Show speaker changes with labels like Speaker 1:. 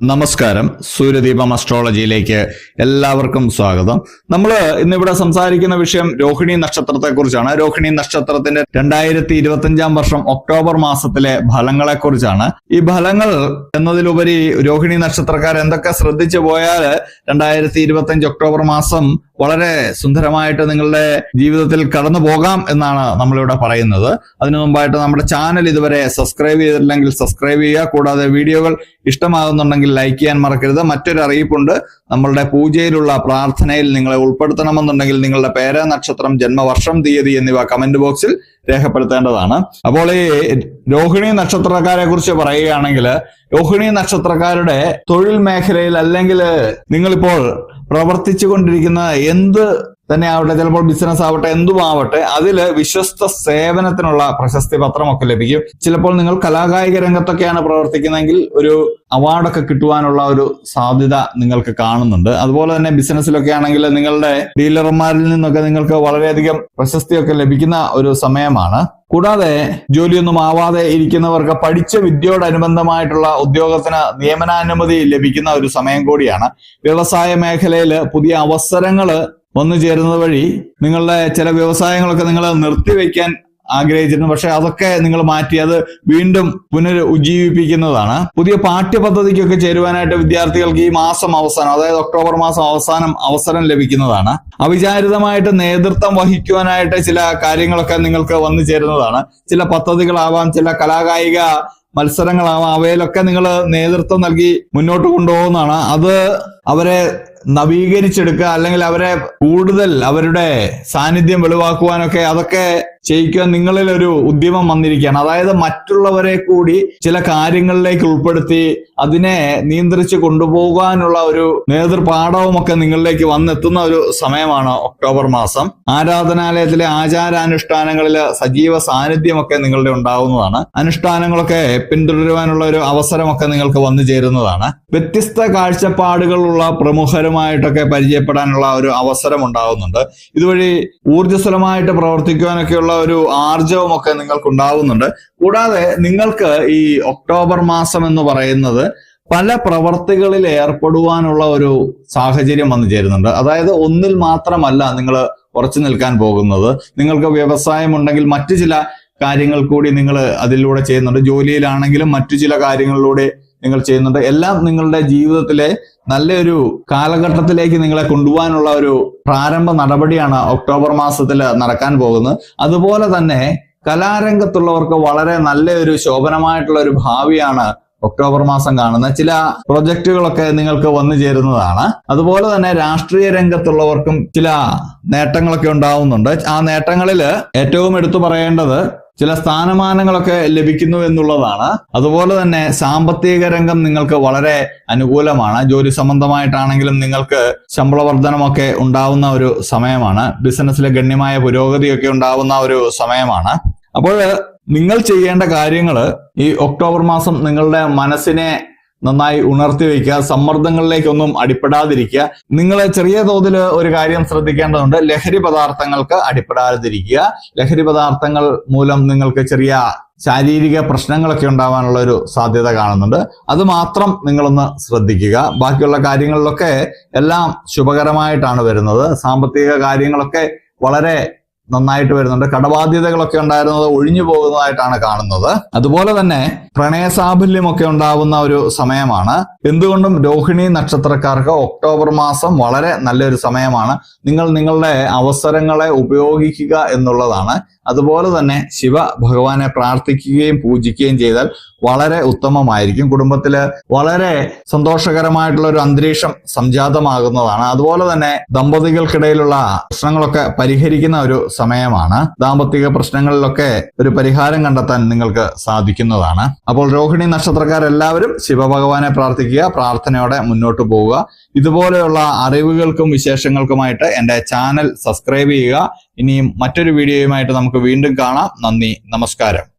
Speaker 1: നമസ്കാരം. സൂര്യദീപം അസ്ട്രോളജിയിലേക്ക് എല്ലാവർക്കും സ്വാഗതം. നമ്മൾ ഇന്നിവിടെ സംസാരിക്കുന്ന വിഷയം രോഹിണി നക്ഷത്രത്തെക്കുറിച്ചാണ്. രോഹിണി നക്ഷത്രത്തിന്റെ രണ്ടായിരത്തി ഇരുപത്തിയഞ്ചാം വർഷം ഒക്ടോബർ മാസത്തിലെ ഫലങ്ങളെ കുറിച്ചാണ് ഈ ഫലങ്ങൾ എന്നതിലുപരി രോഹിണി നക്ഷത്രക്കാർ എന്തൊക്കെ ശ്രദ്ധിച്ചു പോയാൽ രണ്ടായിരത്തി ഇരുപത്തിയഞ്ച് ഒക്ടോബർ മാസം വളരെ സുന്ദരമായിട്ട് നിങ്ങളുടെ ജീവിതത്തിൽ കടന്നു പോകാം എന്നാണ് നമ്മളിവിടെ പറയുന്നത്. അതിനു മുമ്പായിട്ട് നമ്മുടെ ചാനൽ ഇതുവരെ സബ്സ്ക്രൈബ് ചെയ്തിട്ടില്ലെങ്കിൽ സബ്സ്ക്രൈബ് ചെയ്യുക. കൂടാതെ വീഡിയോകൾ ഇഷ്ടമാകുന്നുണ്ടെങ്കിൽ ലൈക്ക് ചെയ്യാൻ മറക്കരുത്. മറ്റൊരു അറിയിപ്പുണ്ട്. നമ്മളുടെ പൂജയിലുള്ള പ്രാർത്ഥനയിൽ നിങ്ങളെ ഉൾപ്പെടുത്തണമെന്നുണ്ടെങ്കിൽ നിങ്ങളുടെ പേര നക്ഷത്രം ജന്മവർഷം തീയതി എന്നിവ കമന്റ് ബോക്സിൽ രേഖപ്പെടുത്തേണ്ടതാണ്. അപ്പോൾ ഈ രോഹിണി നക്ഷത്രക്കാരെ കുറിച്ച് പറയുകയാണെങ്കിൽ രോഹിണി നക്ഷത്രക്കാരുടെ തൊഴിൽ മേഖലയിൽ അല്ലെങ്കിൽ നിങ്ങളിപ്പോൾ പ്രവർത്തിച്ചു കൊണ്ടിരിക്കുന്ന എന്ത് തന്നെ ആവട്ടെ ചിലപ്പോൾ ബിസിനസ് ആവട്ടെ എന്തുമാവട്ടെ അതിൽ വിശ്വസ്ത സേവനത്തിനുള്ള പ്രശസ്തി പത്രമൊക്കെ ലഭിക്കും. ചിലപ്പോൾ നിങ്ങൾ കലാകായിക രംഗത്തൊക്കെയാണ് പ്രവർത്തിക്കുന്നതെങ്കിൽ ഒരു അവാർഡൊക്കെ കിട്ടുവാനുള്ള ഒരു സാധ്യത നിങ്ങൾക്ക് കാണുന്നുണ്ട്. അതുപോലെ തന്നെ ബിസിനസ്സിലൊക്കെ ആണെങ്കിൽ നിങ്ങളുടെ ഡീലർമാരിൽ നിന്നൊക്കെ നിങ്ങൾക്ക് വളരെയധികം പ്രശസ്തിയൊക്കെ ലഭിക്കുന്ന ഒരു സമയമാണ്. കൂടാതെ ജോലിയൊന്നും ആവാതെ ഇരിക്കുന്നവർക്ക് പഠിച്ച വിദ്യയോടനുബന്ധമായിട്ടുള്ള ഉദ്യോഗത്തിന് നിയമനാനുമതി ലഭിക്കുന്ന ഒരു സമയം കൂടിയാണ്. വ്യവസായ മേഖലയിൽ പുതിയ അവസരങ്ങൾ വന്നു ചേരുന്നത് വഴി നിങ്ങളുടെ ചില വ്യവസായങ്ങളൊക്കെ നിങ്ങൾ നിർത്തിവെക്കാൻ ആഗ്രഹിച്ചിരുന്നു. പക്ഷെ അതൊക്കെ നിങ്ങൾ മാറ്റി. അത് വീണ്ടും പുനരുജ്ജീവിപ്പിക്കുന്നതാണ്. പുതിയ പാഠ്യപദ്ധതിക്കൊക്കെ ചേരുവാനായിട്ട് വിദ്യാർത്ഥികൾക്ക് ഈ മാസം അവസാനം അതായത് ഒക്ടോബർ മാസം അവസാനം അവസരം ലഭിക്കുന്നതാണ്. അവിചാരിതമായിട്ട് നേതൃത്വം വഹിക്കുവാനായിട്ട് ചില കാര്യങ്ങളൊക്കെ നിങ്ങൾക്ക് വന്നു ചേരുന്നതാണ്. ചില പദ്ധതികളാവാം ചില കലാകായിക മത്സരങ്ങളാവാം അവയിലൊക്കെ നിങ്ങൾ നേതൃത്വം നൽകി മുന്നോട്ട് കൊണ്ടുപോകുന്നതാണ്. അത് അവരെ നവീകരിച്ചെടുക്കുക അല്ലെങ്കിൽ അവരെ കൂടുതൽ അവരുടെ സാന്നിധ്യം വെളിവാക്കുവാനൊക്കെ അതൊക്കെ ചെയ്യിക്കാൻ നിങ്ങളിൽ ഒരു ഉദ്യമം വന്നിരിക്കുകയാണ്. അതായത് മറ്റുള്ളവരെ കൂടി ചില കാര്യങ്ങളിലേക്ക് ഉൾപ്പെടുത്തി അതിനെ നിയന്ത്രിച്ച് കൊണ്ടുപോകാനുള്ള ഒരു നേതൃപാഠവുമൊക്കെ നിങ്ങളിലേക്ക് വന്നെത്തുന്ന ഒരു സമയമാണ് ഒക്ടോബർ മാസം. ആരാധനാലയത്തിലെ ആചാരാനുഷ്ഠാനങ്ങളിൽ സജീവ സാന്നിധ്യമൊക്കെ നിങ്ങളുടെ ഉണ്ടാവുന്നതാണ്. അനുഷ്ഠാനങ്ങളൊക്കെ പിന്തുടരുവാനുള്ള ഒരു അവസരമൊക്കെ നിങ്ങൾക്ക് വന്നു ചേരുന്നതാണ്. വ്യത്യസ്ത കാഴ്ചപ്പാടുകളുള്ള പ്രമുഖരുമായിട്ടൊക്കെ പരിചയപ്പെടാനുള്ള ഒരു അവസരം ഉണ്ടാകുന്നുണ്ട് ഇതുവഴി ഊർജസ്വലമായിട്ട് പ്രവർത്തിക്കുവാനൊക്കെയുള്ള ഒരു ആർജവമൊക്കെ നിങ്ങൾക്ക് ഉണ്ടാകുന്നുണ്ട് കൂടാതെ നിങ്ങൾക്ക് ഈ ഒക്ടോബർ മാസം എന്ന് പറയുന്നത് പല പ്രവർത്തികളിൽ ഏർപ്പെടുവാനുള്ള ഒരു സാഹചര്യം വന്നു ചേരുന്നുണ്ട്. അതായത് ഒന്നിൽ മാത്രമല്ല നിങ്ങൾ ഉറച്ചു നിൽക്കാൻ പോകുന്നത്. നിങ്ങൾക്ക് വ്യവസായം ഉണ്ടെങ്കിൽ മറ്റു ചില കാര്യങ്ങൾ കൂടി നിങ്ങൾ അതിലൂടെ ചെയ്യുന്നുണ്ട്. ജോലിയിലാണെങ്കിലും മറ്റു ചില കാര്യങ്ങളിലൂടെ നിങ്ങൾ ചെയ്യുന്നുണ്ട്. എല്ലാം നിങ്ങളുടെ ജീവിതത്തിലെ നല്ലൊരു കാലഘട്ടത്തിലേക്ക് നിങ്ങളെ കൊണ്ടുപോകാനുള്ള ഒരു പ്രാരംഭ നടപടിയാണ് ഒക്ടോബർ മാസത്തിൽ നടക്കാൻ പോകുന്നത്. അതുപോലെ തന്നെ കലാരംഗത്തുള്ളവർക്ക് വളരെ നല്ലൊരു ശോഭനമായിട്ടുള്ള ഒരു ഭാവിയാണ് ഒക്ടോബർ മാസം കാണുന്ന ചില പ്രൊജക്റ്റുകളൊക്കെ നിങ്ങൾക്ക് വന്നു ചേരുന്നതാണ്. അതുപോലെ തന്നെ രാഷ്ട്രീയ രംഗത്തുള്ളവർക്കും ചില നേട്ടങ്ങളൊക്കെ ഉണ്ടാവുന്നുണ്ട്. ആ നേട്ടങ്ങളിൽ ഏറ്റവും എടുത്തു പറയേണ്ടത് ചില സ്ഥാനമാനങ്ങളൊക്കെ ലഭിക്കുന്നു എന്നുള്ളതാണ്. അതുപോലെ തന്നെ സാമ്പത്തിക രംഗം നിങ്ങൾക്ക് വളരെ അനുകൂലമാണ്. ജോലി സംബന്ധമായിട്ടാണെങ്കിലും നിങ്ങൾക്ക് ശമ്പള വർധനമൊക്കെ ഉണ്ടാവുന്ന ഒരു സമയമാണ്. ബിസിനസ്സിലെ ഗണ്യമായ പുരോഗതിയൊക്കെ ഉണ്ടാവുന്ന ഒരു സമയമാണ്. അപ്പോൾ നിങ്ങൾ ചെയ്യേണ്ട കാര്യങ്ങൾ ഈ ഒക്ടോബർ മാസം നിങ്ങളുടെ മനസ്സിനെ നന്നായി ഉണർത്തി വയ്ക്കുക സമ്മർദ്ദങ്ങളിലേക്കൊന്നും അടിപ്പെടാതിരിക്കുക. നിങ്ങൾ ചെറിയ തോതിൽ ഒരു കാര്യം ശ്രദ്ധിക്കേണ്ടതുണ്ട്. ലഹരി പദാർത്ഥങ്ങൾക്ക് അടിപ്പെടാതിരിക്കുക. ലഹരി പദാർത്ഥങ്ങൾ മൂലം നിങ്ങൾക്ക് ചെറിയ ശാരീരിക പ്രശ്നങ്ങളൊക്കെ ഉണ്ടാവാനുള്ള ഒരു സാധ്യത കാണുന്നുണ്ട്. അത് മാത്രം നിങ്ങളൊന്ന് ശ്രദ്ധിക്കുക. ബാക്കിയുള്ള കാര്യങ്ങളിലൊക്കെ എല്ലാം ശുഭകരമായിട്ടാണ് വരുന്നത്. സാമ്പത്തിക കാര്യങ്ങളൊക്കെ വളരെ നന്നായിട്ട് വരുന്നുണ്ട്. കടബാധ്യതകളൊക്കെ ഉണ്ടായിരുന്നത് ഒഴിഞ്ഞു പോകുന്നതായിട്ടാണ് കാണുന്നത്. അതുപോലെ തന്നെ പ്രണയസാഫല്യമൊക്കെ ഉണ്ടാവുന്ന ഒരു സമയമാണ്. എന്തുകൊണ്ടും രോഹിണി നക്ഷത്രക്കാർക്ക് ഒക്ടോബർ മാസം വളരെ നല്ലൊരു സമയമാണ്. നിങ്ങൾ നിങ്ങളുടെ അവസരങ്ങളെ ഉപയോഗിക്കുക എന്നുള്ളതാണ്. അതുപോലെ തന്നെ ശിവ ഭഗവാനെ പ്രാർത്ഥിക്കുകയും പൂജിക്കുകയും ചെയ്താൽ വളരെ ഉത്തമമായിരിക്കും. കുടുംബത്തിൽ വളരെ സന്തോഷകരമായിട്ടുള്ള ഒരു അന്തരീക്ഷം സംജാതമാകുന്നതാണ്. അതുപോലെ തന്നെ ദമ്പതികൾക്കിടയിലുള്ള പ്രശ്നങ്ങളൊക്കെ പരിഹരിക്കുന്ന ഒരു സമയമാണ്. ദാമ്പത്തിക പ്രശ്നങ്ങളിലൊക്കെ ഒരു പരിഹാരം കണ്ടെത്താൻ നിങ്ങൾക്ക് സാധിക്കുന്നതാണ്. അപ്പോൾ രോഹിണി നക്ഷത്രക്കാരെല്ലാവരും ശിവഭഗവാനെ പ്രാർത്ഥിക്കുക പ്രാർത്ഥനയോടെ മുന്നോട്ട് പോവുക. ഇതുപോലെയുള്ള അറിവുകൾക്കും വിശേഷങ്ങൾക്കുമായിട്ട് എന്റെ ചാനൽ സബ്സ്ക്രൈബ് ചെയ്യുക. ഇനിയും മറ്റൊരു വീഡിയോയുമായിട്ട് നമുക്ക് വീണ്ടും കാണാം. നന്ദി നമസ്കാരം.